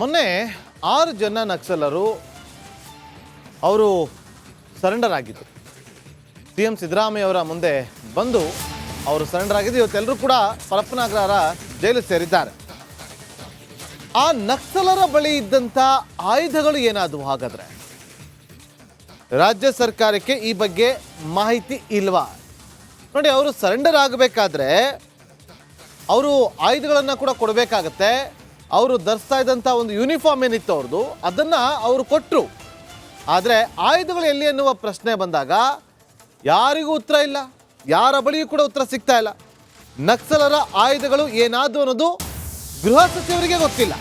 ಮೊನ್ನೆ ಆರು ಜನ ನಕ್ಸಲರು ಅವರು ಸರೆಂಡರ್ ಆಗಿದ್ದರು ಸಿ ಎಂ ಸಿದ್ದರಾಮಯ್ಯವರ ಮುಂದೆ ಬಂದು ಅವರು ಸರೆಂಡರ್ ಆಗಿದ್ದು ಇವತ್ತೆಲ್ಲರೂ ಕೂಡ ಪರಪ್ಪನಾಗ್ರಹರ ಜೈಲು ಸೇರಿದ್ದಾರೆ. ಆ ನಕ್ಸಲರ ಬಳಿ ಇದ್ದಂಥ ಆಯುಧಗಳು ಏನಾದವು ಹಾಗಾದ್ರೆ? ರಾಜ್ಯ ಸರ್ಕಾರಕ್ಕೆ ಈ ಬಗ್ಗೆ ಮಾಹಿತಿ ಇಲ್ವಾ? ನೋಡಿ, ಅವರು ಸರೆಂಡರ್ ಆಗಬೇಕಾದ್ರೆ ಅವರು ಆಯುಧಗಳನ್ನು ಕೂಡ ಕೊಡಬೇಕಾಗತ್ತೆ. ಅವರು ಧರಿಸ್ತಾ ಇದ್ದಂಥ ಒಂದು ಯೂನಿಫಾರ್ಮ್ ಏನಿತ್ತು ಅವ್ರದ್ದು ಅದನ್ನು ಅವರು ಕೊಟ್ಟರು ಆದರೆ ಆಯುಧಗಳು ಎಲ್ಲಿ ಎನ್ನುವ ಪ್ರಶ್ನೆ ಬಂದಾಗ ಯಾರಿಗೂ ಉತ್ತರ ಇಲ್ಲ, ಯಾರ ಬಳಿಯೂ ಕೂಡ ಉತ್ತರ ಸಿಗ್ತಾ ಇಲ್ಲ. ನಕ್ಸಲರ ಆಯುಧಗಳು ಏನಾದ್ರು ಅನ್ನೋದು ಗೃಹ ಸಚಿವರಿಗೆ ಗೊತ್ತಿಲ್ಲ.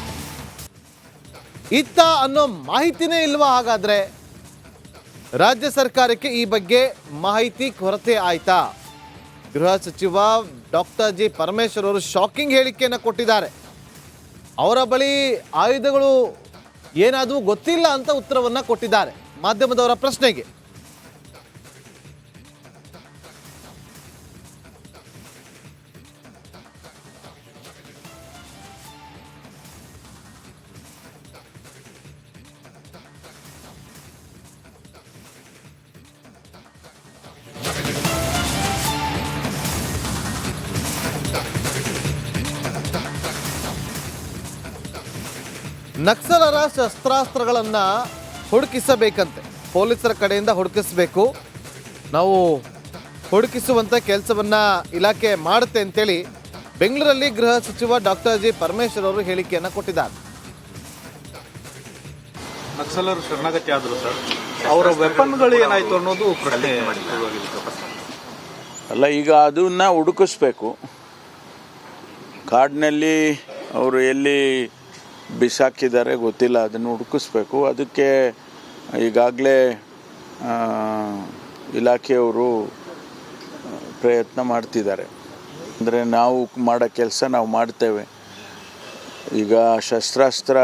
ಇತ್ತ ಅನ್ನೋ ಮಾಹಿತಿನೇ ಇಲ್ವಾ ಹಾಗಾದ್ರೆ? ರಾಜ್ಯ ಸರ್ಕಾರಕ್ಕೆ ಈ ಬಗ್ಗೆ ಮಾಹಿತಿ ಕೊರತೆ ಆಯ್ತಾ? ಗೃಹ ಸಚಿವ ಡಾಕ್ಟರ್ ಜಿ ಪರಮೇಶ್ವರ್ ಅವರು ಶಾಕಿಂಗ್ ಹೇಳಿಕೆಯನ್ನು ಕೊಟ್ಟಿದ್ದಾರೆ. ಅವರ ಬಳಿ ಆಯುಧಗಳು ಏನಾದರೂ ಗೊತ್ತಿಲ್ಲ ಅಂತ ಉತ್ತರವನ್ನು ಕೊಟ್ಟಿದ್ದಾರೆ ಮಾಧ್ಯಮದವರ ಪ್ರಶ್ನೆಗೆ. ನಕ್ಸಲರ ಶಸ್ತ್ರಾಸ್ತ್ರಗಳನ್ನು ಹುಡುಕಿಸಬೇಕಂತೆ. ಪೊಲೀಸರ ಕಡೆಯಿಂದ ಹುಡುಕಿಸಬೇಕು. ನಾವು ಹುಡುಕಿಸುವಂಥ ಕೆಲಸವನ್ನು ಇಲಾಖೆ ಮಾಡುತ್ತೆ ಅಂತೇಳಿ ಬೆಂಗಳೂರಲ್ಲಿ ಗೃಹ ಸಚಿವ ಡಾಕ್ಟರ್ ಜಿ ಪರಮೇಶ್ವರ್ ಅವರು ಹೇಳಿಕೆಯನ್ನು ಕೊಟ್ಟಿದ್ದಾರೆ. ನಕ್ಸಲರು ಶರಣಾಗತಿ ಆದರು ಸರ್ ಅವರ ವೆಪನ್ಗಳು ಏನಾಯ್ತು ಅನ್ನೋದು ಪ್ರಶ್ನೆ ಅಲ್ಲ ಈಗ ಅದನ್ನ ಹುಡುಕಿಸ್ಬೇಕು. ಕಾಡಿನಲ್ಲಿ ಅವರು ಎಲ್ಲಿ ಬಿಸಾಕಿದ್ದಾರೆ, ಗೊತ್ತಿಲ್ಲ, ಅದನ್ನು ಹುಡುಕಿಸ್ಬೇಕು. ಅದಕ್ಕೆ ಈಗಾಗಲೇ ಇಲಾಖೆಯವರು ಪ್ರಯತ್ನ ಮಾಡ್ತಿದ್ದಾರೆ. ಅಂದರೆ ನಾವು ಮಾಡೋ ಕೆಲಸ ನಾವು ಮಾಡ್ತೇವೆ. ಈಗ ಶಸ್ತ್ರಾಸ್ತ್ರ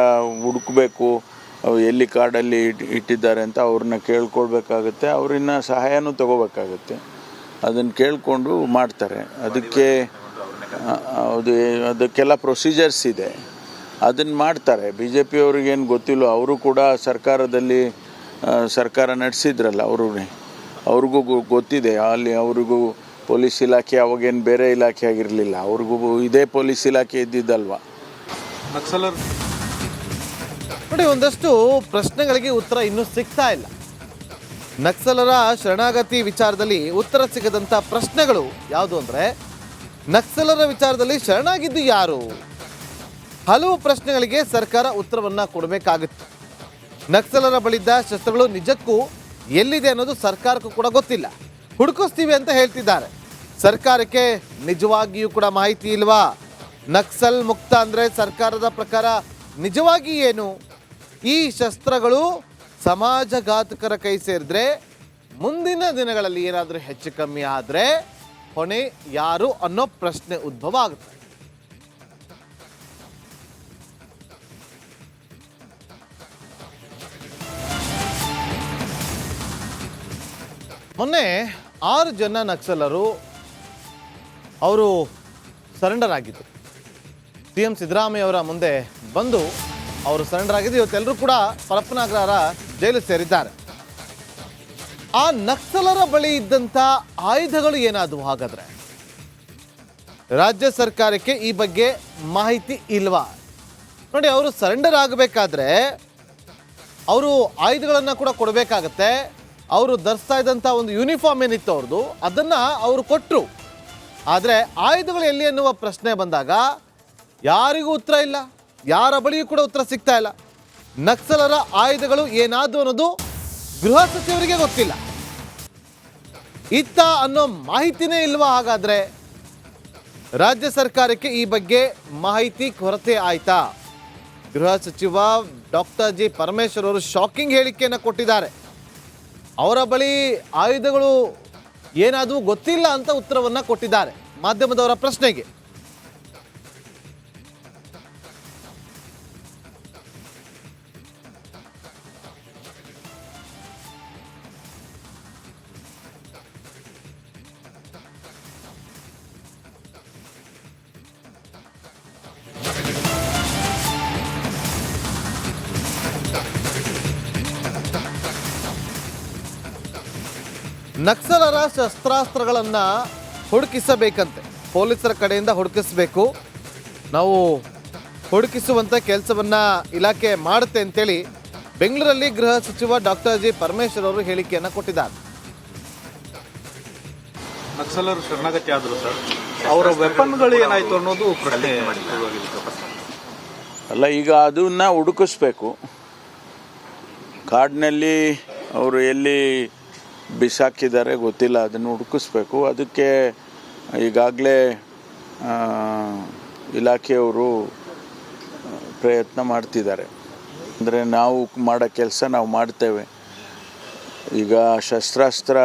ಹುಡುಕಬೇಕು, ಅವು ಎಲ್ಲಿ ಕಾಡಲ್ಲಿ ಇಟ್- ಇಟ್ಟಿದ್ದಾರೆ ಅಂತ ಅವ್ರನ್ನ ಕೇಳ್ಕೊಳ್ಬೇಕಾಗತ್ತೆ, ಅವ್ರನ್ನ ಸಹಾಯನೂ ತಗೋಬೇಕಾಗತ್ತೆ. ಅದನ್ನು ಕೇಳಿಕೊಂಡು ಮಾಡ್ತಾರೆ. ಅದಕ್ಕೆ ಅದು, ಅದಕ್ಕೆಲ್ಲ ಪ್ರೊಸೀಜರ್ಸ್ ಇದೆ. ಅದನ್ನು ಮಾಡ್ತಾರೆ. ಬಿ ಜೆ ಪಿಯವ್ರಿಗೇನು ಗೊತ್ತಿಲ್ಲ ಅವರು ಕೂಡ ಸರ್ಕಾರದಲ್ಲಿ ಸರ್ಕಾರ ನಡೆಸಿದ್ರಲ್ಲ ಅವರು ಅವ್ರಿಗೂ ಗೊತ್ತಿದೆ. ಅಲ್ಲಿ ಅವ್ರಿಗೂ ಪೊಲೀಸ್ ಇಲಾಖೆ ಅವಾಗೇನು ಬೇರೆ ಇಲಾಖೆ ಆಗಿರಲಿಲ್ಲ. ಅವ್ರಿಗೂ ಇದೇ ಪೊಲೀಸ್ ಇಲಾಖೆ ಇದ್ದಿದ್ದಲ್ವ. ನಕ್ಸಲರು? ನೋಡಿ ಒಂದಷ್ಟು ಪ್ರಶ್ನೆಗಳಿಗೆ ಉತ್ತರ ಇನ್ನೂ ಸಿಗ್ತಾ ಇಲ್ಲ. ನಕ್ಸಲರ ಶರಣಾಗತಿ ವಿಚಾರದಲ್ಲಿ ಉತ್ತರ ಸಿಗದಂಥ ಪ್ರಶ್ನೆಗಳು ಯಾವುದು ಅಂದರೆ ನಕ್ಸಲರ ವಿಚಾರದಲ್ಲಿ ಶರಣಾಗಿದ್ದು ಯಾರು? ಹಲವು ಪ್ರಶ್ನೆಗಳಿಗೆ ಸರ್ಕಾರ ಉತ್ತರವನ್ನು ಕೊಡಬೇಕಾಗುತ್ತೆ. ನಕ್ಸಲರ ಬಳಿದ್ದ ಶಸ್ತ್ರಗಳು ನಿಜಕ್ಕೂ ಎಲ್ಲಿದೆ ಅನ್ನೋದು ಸರ್ಕಾರಕ್ಕೂ ಕೂಡ ಗೊತ್ತಿಲ್ಲ. ಹುಡುಕಿಸ್ತೀವಿ ಅಂತ ಹೇಳ್ತಿದ್ದಾರೆ. ಸರ್ಕಾರಕ್ಕೆ ನಿಜವಾಗಿಯೂ ಕೂಡ ಮಾಹಿತಿ ಇಲ್ವಾ? ನಕ್ಸಲ್ ಮುಕ್ತ ಅಂದರೆ ಸರ್ಕಾರದ ಪ್ರಕಾರ ನಿಜವಾಗಿ ಏನು? ಈ ಶಸ್ತ್ರಗಳು ಸಮಾಜಘಾತಕರ ಕೈ ಸೇರಿದ್ರೆ ಮುಂದಿನ ದಿನಗಳಲ್ಲಿ ಏನಾದರೂ ಹೆಚ್ಚು ಕಮ್ಮಿ ಆದರೆ ಹೊಣೆ ಯಾರು ಅನ್ನೋ ಪ್ರಶ್ನೆ ಉದ್ಭವ ಆಗುತ್ತೆ. ಮೊನ್ನೆ ಆರು ಜನ ನಕ್ಸಲರು ಅವರು ಸರೆಂಡರ್ ಆಗಿದ್ದರು ಸಿ ಎಂ ಸಿದ್ದರಾಮಯ್ಯವರ ಮುಂದೆ ಬಂದು ಅವರು ಸರೆಂಡರ್ ಆಗಿದ್ದು ಇವತ್ತೆಲ್ಲರೂ ಕೂಡ ಪರಪ್ಪನಾಗ್ರಹರ ಜೈಲು ಸೇರಿದ್ದಾರೆ. ಆ ನಕ್ಸಲರ ಬಳಿ ಇದ್ದಂಥ ಆಯುಧಗಳು ಏನಾದವು ಹಾಗಾದರೆ? ರಾಜ್ಯ ಸರ್ಕಾರಕ್ಕೆ ಈ ಬಗ್ಗೆ ಮಾಹಿತಿ ಇಲ್ವಾ? ನೋಡಿ, ಅವರು ಸರೆಂಡರ್ ಆಗಬೇಕಾದ್ರೆ ಅವರು ಆಯುಧಗಳನ್ನು ಕೂಡ ಕೊಡಬೇಕಾಗತ್ತೆ. ಅವರು ಧರಿಸ್ತಾ ಇದ್ದಂಥ ಒಂದು ಯೂನಿಫಾರ್ಮ್ ಏನಿತ್ತು ಅವ್ರದ್ದು ಅದನ್ನು ಅವರು ಕೊಟ್ಟರು ಆದರೆ ಆಯುಧಗಳು ಎಲ್ಲಿ ಎನ್ನುವ ಪ್ರಶ್ನೆ ಬಂದಾಗ ಯಾರಿಗೂ ಉತ್ತರ ಇಲ್ಲ, ಯಾರ ಬಳಿಯೂ ಕೂಡ ಉತ್ತರ ಸಿಗ್ತಾ ಇಲ್ಲ. ನಕ್ಸಲರ ಆಯುಧಗಳು ಏನಾದ್ರು ಅನ್ನೋದು ಗೃಹ ಸಚಿವರಿಗೆ ಗೊತ್ತಿಲ್ಲ. ಇತ್ತ ಅನ್ನೋ ಮಾಹಿತಿನೇ ಇಲ್ವಾ ಹಾಗಾದ್ರೆ? ರಾಜ್ಯ ಸರ್ಕಾರಕ್ಕೆ ಈ ಬಗ್ಗೆ ಮಾಹಿತಿ ಕೊರತೆ ಆಯ್ತಾ? ಗೃಹ ಸಚಿವ ಡಾಕ್ಟರ್ ಜಿ ಪರಮೇಶ್ವರ್ ಅವರು ಶಾಕಿಂಗ್ ಹೇಳಿಕೆಯನ್ನು ಕೊಟ್ಟಿದ್ದಾರೆ. ಅವರ ಬಳಿ ಆಯುಧಗಳು ಏನಾದರೂ ಗೊತ್ತಿಲ್ಲ ಅಂತ ಉತ್ತರವನ್ನು ಕೊಟ್ಟಿದ್ದಾರೆ ಮಾಧ್ಯಮದವರ ಪ್ರಶ್ನೆಗೆ. ನಕ್ಸಲರ ಶಸ್ತ್ರಾಸ್ತ್ರಗಳನ್ನು ಹುಡುಕಿಸಬೇಕಂತೆ. ಪೊಲೀಸರ ಕಡೆಯಿಂದ ಹುಡುಕಿಸಬೇಕು. ನಾವು ಹುಡುಕಿಸುವಂಥ ಕೆಲಸವನ್ನು ಇಲಾಖೆ ಮಾಡುತ್ತೆ ಅಂತೇಳಿ ಬೆಂಗಳೂರಲ್ಲಿ ಗೃಹ ಸಚಿವ ಡಾಕ್ಟರ್ ಜಿ ಪರಮೇಶ್ವರ್ ಅವರು ಹೇಳಿಕೆಯನ್ನು ಕೊಟ್ಟಿದ್ದಾರೆ. ನಕ್ಸಲರು ಶರಣಾಗತಿ ಆದ್ರು ಸರ್. ಅವರ ವೆಪನ್ಗಳು ಏನಾಯ್ತು ಅನ್ನೋದು ಪ್ರಶ್ನೆ ಅಲ್ಲ ಈಗ ಅದನ್ನ ಹುಡುಕಿಸ್ಬೇಕು. ಕಾಡಿನಲ್ಲಿ ಅವರು ಎಲ್ಲಿ ಬಿಸಾಕಿದ್ದಾರೆ, ಗೊತ್ತಿಲ್ಲ, ಅದನ್ನು ಹುಡುಕಿಸ್ಬೇಕು. ಅದಕ್ಕೆ ಈಗಾಗಲೇ ಇಲಾಖೆಯವರು ಪ್ರಯತ್ನ ಮಾಡ್ತಿದ್ದಾರೆ. ಅಂದರೆ ನಾವು ಮಾಡೋ ಕೆಲಸ ನಾವು ಮಾಡ್ತೇವೆ. ಈಗ ಶಸ್ತ್ರಾಸ್ತ್ರ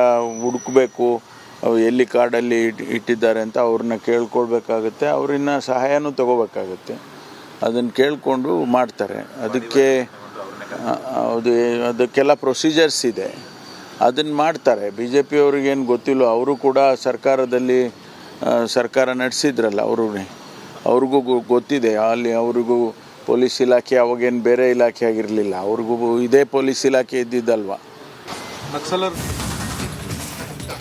ಹುಡುಕಬೇಕು, ಅವು ಎಲ್ಲಿ ಕಾಡಲ್ಲಿ ಇಟ್- ಇಟ್ಟಿದ್ದಾರೆ ಅಂತ ಅವ್ರನ್ನ ಕೇಳ್ಕೊಳ್ಬೇಕಾಗತ್ತೆ. ಅವರಿನ್ನ ಸಹಾಯನೂ ತಗೋಬೇಕಾಗುತ್ತೆ. ಅದನ್ನು ಕೇಳಿಕೊಂಡು ಮಾಡ್ತಾರೆ. ಅದಕ್ಕೆ ಅದು ಅದಕ್ಕೆಲ್ಲ ಪ್ರೊಸೀಜರ್ಸ್ ಇದೆ. ಅದನ್ನು ಮಾಡ್ತಾರೆ. ಬಿ ಜೆ ಪಿಯವ್ರಿಗೇನು ಗೊತ್ತಿಲ್ಲ ಅವರು ಕೂಡ ಸರ್ಕಾರದಲ್ಲಿ ಸರ್ಕಾರ ನಡೆಸಿದ್ರಲ್ಲ ಅವರು ಅವ್ರಿಗೂ ಗೊ- ಗೊತ್ತಿದೆ. ಅಲ್ಲಿ ಅವ್ರಿಗೂ ಪೊಲೀಸ್ ಇಲಾಖೆ ಅವಾಗೇನು ಬೇರೆ ಇಲಾಖೆ ಆಗಿರಲಿಲ್ಲ. ಅವ್ರಿಗೂ ಇದೇ ಪೊಲೀಸ್ ಇಲಾಖೆ ಇದ್ದಿದ್ದಲ್ವ. ನಕ್ಸಲರ್?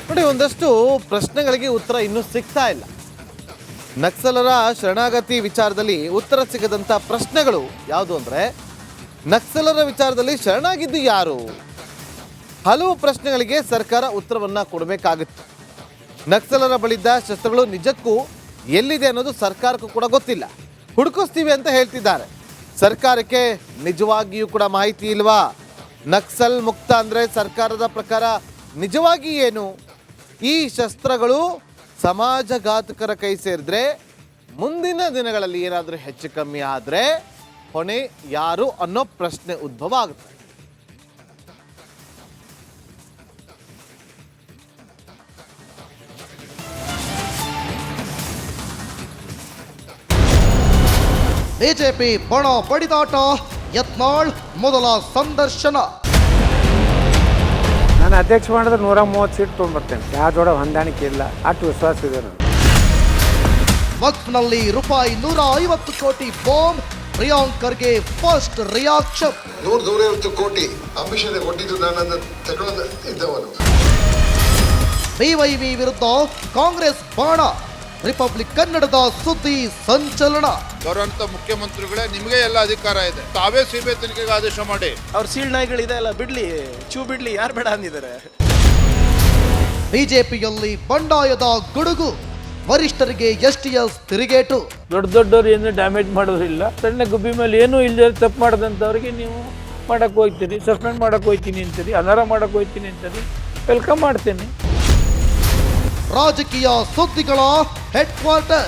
ನೋಡಿ ಒಂದಷ್ಟು ಪ್ರಶ್ನೆಗಳಿಗೆ ಉತ್ತರ ಇನ್ನೂ ಸಿಗ್ತಾ ಇಲ್ಲ. ನಕ್ಸಲರ ಶರಣಾಗತಿ ವಿಚಾರದಲ್ಲಿ ಉತ್ತರ ಸಿಗದಂಥ ಪ್ರಶ್ನೆಗಳು ಯಾವುದು ಅಂದರೆ ನಕ್ಸಲರ ವಿಚಾರದಲ್ಲಿ ಶರಣಾಗಿದ್ದು ಯಾರು? ಹಲವು ಪ್ರಶ್ನೆಗಳಿಗೆ ಸರ್ಕಾರ ಉತ್ತರವನ್ನು ಕೊಡಬೇಕಾಗಿತ್ತು. ನಕ್ಸಲರ ಬಳಿದ್ದ ಶಸ್ತ್ರಗಳು ನಿಜಕ್ಕೂ ಎಲ್ಲಿದೆ ಅನ್ನೋದು ಸರ್ಕಾರಕ್ಕೂ ಕೂಡ ಗೊತ್ತಿಲ್ಲ. ಹುಡುಕಿಸ್ತೀವಿ ಅಂತ ಹೇಳ್ತಿದ್ದಾರೆ. ಸರ್ಕಾರಕ್ಕೆ ನಿಜವಾಗಿಯೂ ಕೂಡ ಮಾಹಿತಿ ಇಲ್ವಾ? ನಕ್ಸಲ್ ಮುಕ್ತ ಅಂದರೆ ಸರ್ಕಾರದ ಪ್ರಕಾರ ನಿಜವಾಗಿ ಏನು? ಈ ಶಸ್ತ್ರಗಳು ಸಮಾಜಘಾತಕರ ಕೈ ಸೇರಿದ್ರೆ ಮುಂದಿನ ದಿನಗಳಲ್ಲಿ ಏನಾದರೂ ಹೆಚ್ಚು ಕಮ್ಮಿ ಆದರೆ ಹೊಣೆ ಯಾರು ಅನ್ನೋ ಪ್ರಶ್ನೆ ಉದ್ಭವ ಆಗುತ್ತೆ. ಬಿಜೆಪಿ ಬಣ ಬಡಿದಾಟ ಯತ್ನಾಳ್ ಮೊದಲ ಸಂದರ್ಶನ. ನಾನು ಅಧ್ಯಕ್ಷ ಮಾಡಿದ್ರೆ ನೂರ ಮೂವತ್ತು ಸೀಟ್ ತೊಗೊಂಡ್ಬರ್ತೇನೆ ಯಾವ ಜೋಡ ಹೊಂದಾಣಿಕೆ ಇಲ್ಲ. ಅಷ್ಟು ವಿಶ್ವಾಸ ಇದೆ ನಾನು ವಕ್ಫ್ನಲ್ಲಿ ರೂಪಾಯಿ ನೂರ ಐವತ್ತು ಕೋಟಿ ಬಾಂಬ್ ಪ್ರಿಯಾಂಕರ್ಗೆ ಫಸ್ಟ್ ರಿಯಾಕ್ಷನ್ ನೂರ ನೂರೈವತ್ತು ಕೋಟಿ ಅಂಬಿಷನ್ ಕೊಟ್ಟಿದ್ದು ನಾನು ತಗೊಳ್ಳೋದು ಇದ್ದವನು. ಬಿವೈವಿ ವಿರುದ್ಧ ಕಾಂಗ್ರೆಸ್ ಬಾಣ. ರಿಪಬ್ಲಿಕ್ ಕನ್ನಡದ ಸುದ್ದಿ ಸಂಚಲನ. ಬರುವಂತ ಮುಖ್ಯಮಂತ್ರಿಗಳೇ ನಿಮಗೆ ಎಲ್ಲ ಅಧಿಕಾರ ಇದೆ. ತಾವೇ ಸಿಬಿಐ ತನಿಖೆಗೆ ಆದೇಶ ಮಾಡಿ. ಅವ್ರ ಸೀಳ್ ನಾಯಿಗಳಿದೆ ಅಲ್ಲ ಬಿಡ್ಲಿ ಚೂ ಬಿಡ್ಲಿ ಯಾರು ಬೇಡ ಅಂದಿದ್ದಾರೆ. ಬಿಜೆಪಿಯಲ್ಲಿ ಬಂಡಾಯದ ಗುಡುಗು ವರಿಷ್ಠರಿಗೆ ಎಸ್ಟಿಎಸ್ ತಿರುಗೇಟು. ದೊಡ್ಡ ದೊಡ್ಡವ್ರು ಏನು ಡ್ಯಾಮೇಜ್ ಮಾಡೋದಿಲ್ಲ ಸಣ್ಣ ಗುಬ್ಬಿ ಮೇಲೆ ಏನೂ ಇಲ್ಲದೆ ತಪ್ಪು ಮಾಡಿದಂಥವ್ರಿಗೆ ನೀವು ಮಾಡಕ್ಕೆ ಹೋಗ್ತೀರಿ ಸಸ್ಪೆಂಡ್ ಮಾಡಕ್ಕೆ ಹೋಗ್ತೀನಿ ಅಂತೀರಿ ಅನಾರ ಮಾಡಕ್ಕೆ ಹೋಗ್ತೀನಿ ಅಂತೀರಿ ವೆಲ್ಕಮ್ ಮಾಡ್ತೀನಿ. ರಾಜಕೀಯ ಸುದ್ದಿಗಳ ಹೆಡ್ ಕ್ವಾರ್ಟರ್